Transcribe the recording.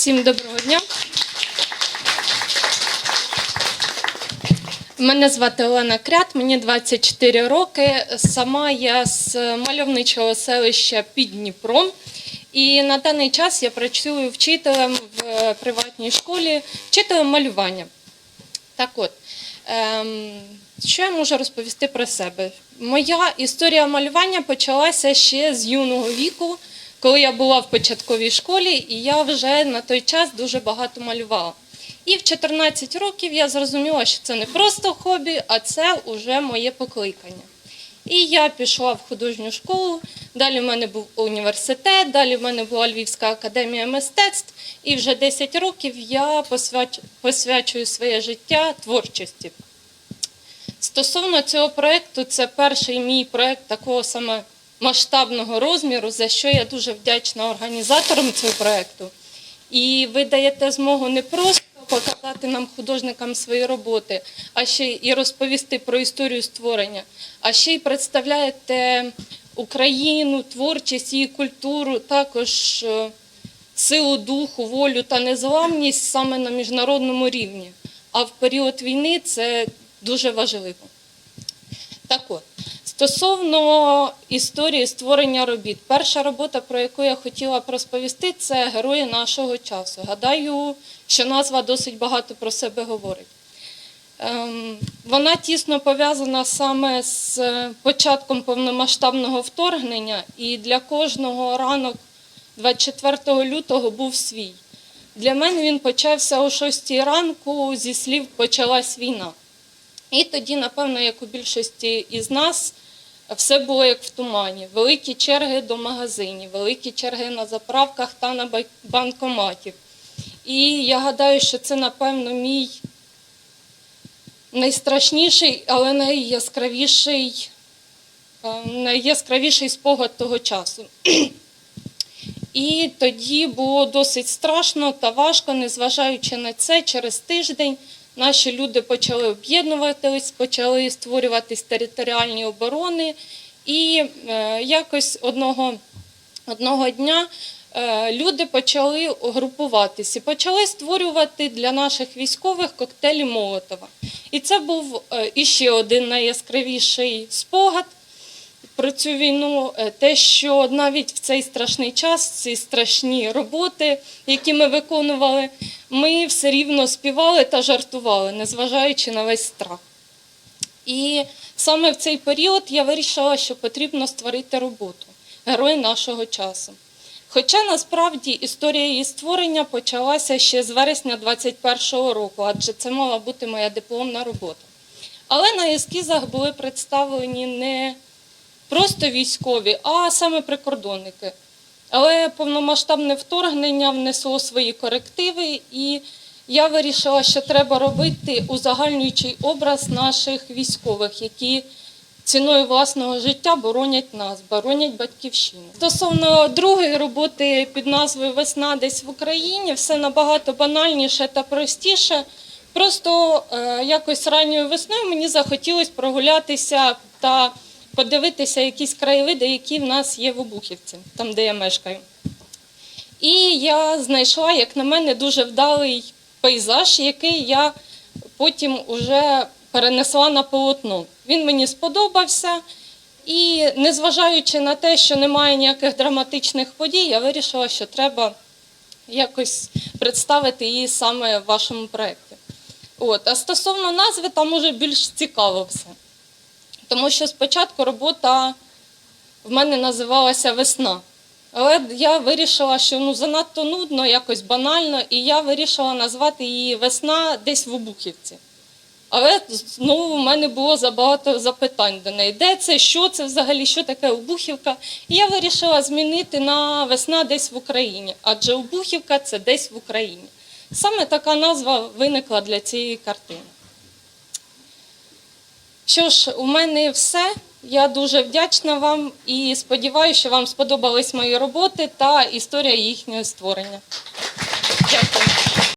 Всім доброго дня. Мене звати Олена Крят, мені 24 роки. Сама я з мальовничого селища під Дніпром. І на даний час я працюю вчителем в приватній школі, вчителем малювання. Так от, ем, що я можу розповісти про себе? Моя історія малювання почалася ще з юного віку, коли я була в початковій школі, і я вже на той час дуже багато малювала. І в 14 років я зрозуміла, що це не просто хобі, а це вже моє покликання. І я пішла в художню школу. Далі в мене був університет, далі в мене була Львівська академія мистецтв. І вже 10 років я посвячую своє життя творчості. Стосовно цього проєкту, це перший мій проєкт такого саме масштабного розміру, за що я дуже вдячна організаторам цього проєкту. І ви даєте змогу не просто показати нам, художникам, свої роботи, а ще і розповісти про історію створення, а ще й представляєте Україну, творчість, її культуру, також е, силу духу, волю та незламність саме на міжнародному рівні. А в період війни це дуже важливо. Так от, стосовно історії створення робіт, перша робота, про яку я хотіла б розповісти, це герої нашого часу. Гадаю, що назва досить багато про себе говорить. Ем, Вона тісно пов'язана саме з початком повномасштабного вторгнення, і для кожного ранок 24 лютого був свій. Для мене він почався о 6 ранку зі слів почалась війна. І тоді, напевно, як у більшості із нас, все було як в тумані. Великі черги до магазинів, великі черги на заправках та на банкоматів. І я гадаю, що це, напевно, мій найстрашніший, але найяскравіший, е, найяскравіший спогад того часу. І тоді було досить страшно та важко, незважаючи на це, через тиждень наші люди почали об'єднуватись, почали створюватись територіальні оборони. І е, якось одного, одного дня е, люди почали групуватись і почали створювати для наших військових коктейлі Молотова. І це був е, іще один найяскравіший спогад про цю війну, е, те, що навіть в цей страшний час, ці страшні роботи, які ми виконували, ми все рівно співали та жартували, незважаючи на весь страх. І саме в цей період я вирішила, що потрібно створити роботу герої нашого часу. Хоча насправді історія її створення почалася ще з вересня 21-го року, адже це мала бути моя дипломна робота. Але на ескізах були представлені не просто військові, а саме прикордонники. Але повномасштабне вторгнення внесло свої корективи, і я вирішила, що треба робити узагальнюючий образ наших військових, які ціною власного життя боронять нас, боронять батьківщину. Стосовно другої роботи під назвою Весна десь в Україні, все набагато банальніше та простіше. Просто е, якось ранньою весною мені захотілося прогулятися та подивитися якісь краєвиди, які в нас є в Обухівці, там де я мешкаю. І я знайшла, як на мене, дуже вдалий пейзаж, який я потім уже перенесла на полотно. Він мені сподобався. І незважаючи на те, що немає ніяких драматичних подій, я вирішила, що треба якось представити її саме в вашому проєкті. От. А стосовно назви, там уже більш цікаво все. Тому що спочатку робота в мене називалася Весна. Але я вирішила, що ну, занадто нудно, якось банально, і я вирішила назвати її Весна десь в Обухівці. Але знову в мене було забагато запитань до неї. Де це, що це взагалі, що таке Обухівка? І я вирішила змінити на весна десь в Україні, адже Обухівка це десь в Україні. Саме така назва виникла для цієї картини. Що ж, у мене все. Я дуже вдячна вам і сподіваюся, що вам сподобались мої роботи та історія їхнього створення. Дякую.